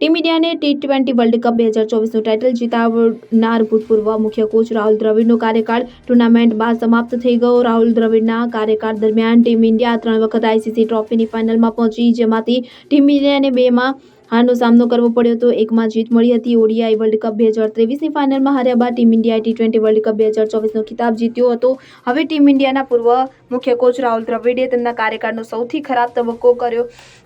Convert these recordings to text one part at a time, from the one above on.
Team ઇન્ડિયાને T twenty world cup બે હજાર ચોવીસનું ટાઇટલ જીતાવનાર ભૂતપૂર્વ મુખ્ય કોચ રાહુલ દ્રવિડનો કાર્યકાળ ટુર્નામેન્ટ બાદ સમાપ્ત થઈ ગયો. રાહુલ દ્રવિડના કાર્યકાળ દરમિયાન ટીમ ઇન્ડિયા ત્રણ વખત આઈસીસી ટ્રોફીની ફાઇનલમાં પહોંચી, જેમાંથી ટીમ ઇન્ડિયાને બેમાં હારનો સામનો કરવો પડ્યો હતો. એકમાં જીત મળી હતી. ઓડીઆઈ વર્લ્ડ કપ બે હજાર ત્રેવીસની ફાઇનલમાં હાર્યા બાદ ટીમ ઇન્ડિયાએ ટી ટ્વેન્ટી વર્લ્ડ કપ બે હજાર ચોવીસનો ખિતાબ જીત્યો હતો. હવે ટીમ ઇન્ડિયાના પૂર્વ મુખ્ય કોચ રાહુલ દ્રવિડે તેમના કાર્યકાળનો સૌથી ખરાબ તબક્કો કર્યો,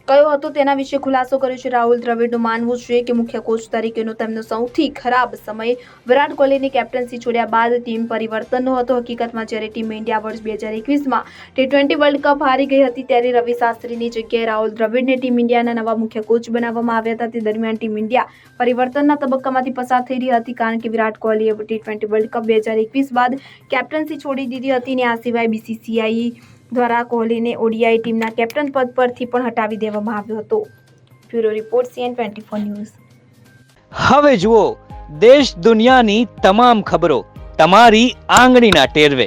કયો હતો તેના વિશે ખુલાસો કર્યો છે. રાહુલ દ્રવિડનું માનવું છે કે મુખ્ય કોચ તરીકેનો તેમનો સૌથી ખરાબ સમય વિરાટ કોહલીની કેપ્ટન્સી છોડ્યા બાદ ટીમ પરિવર્તનનો હતો. હકીકતમાં જ્યારે ટીમ ઇન્ડિયા વર્ષ બે હજાર એકવીસમાં ટી ટ્વેન્ટી વર્લ્ડ કપ હારી ગઈ હતી, ત્યારે રવિ શાસ્ત્રીની જગ્યાએ રાહુલ દ્રવિડને ટીમ ઇન્ડિયાના નવા મુખ્ય કોચ બનાવવામાં આવ્યા હતા. તે દરમિયાન ટીમ ઇન્ડિયા પરિવર્તનના તબક્કામાંથી પસાર થઈ રહી હતી કારણ કે વિરાટ કોહલીએ ટી ટ્વેન્ટી વર્લ્ડ કપ બે હજાર એકવીસ બાદ કેપ્ટન્સી છોડી દીધી હતી અને આ સિવાય બીસીસીઆઈ દ્વારા કોહલીને ઓડીઆઈ ટીમના કેપ્ટન પદ પરથી પણ હટાવી દેવામાં આવ્યો હતો. Bureau report CN twenty four news. હવે જુઓ, દેશ દુનિયાની તમામ ખબરો તમારી આંગળીના ટેરવે.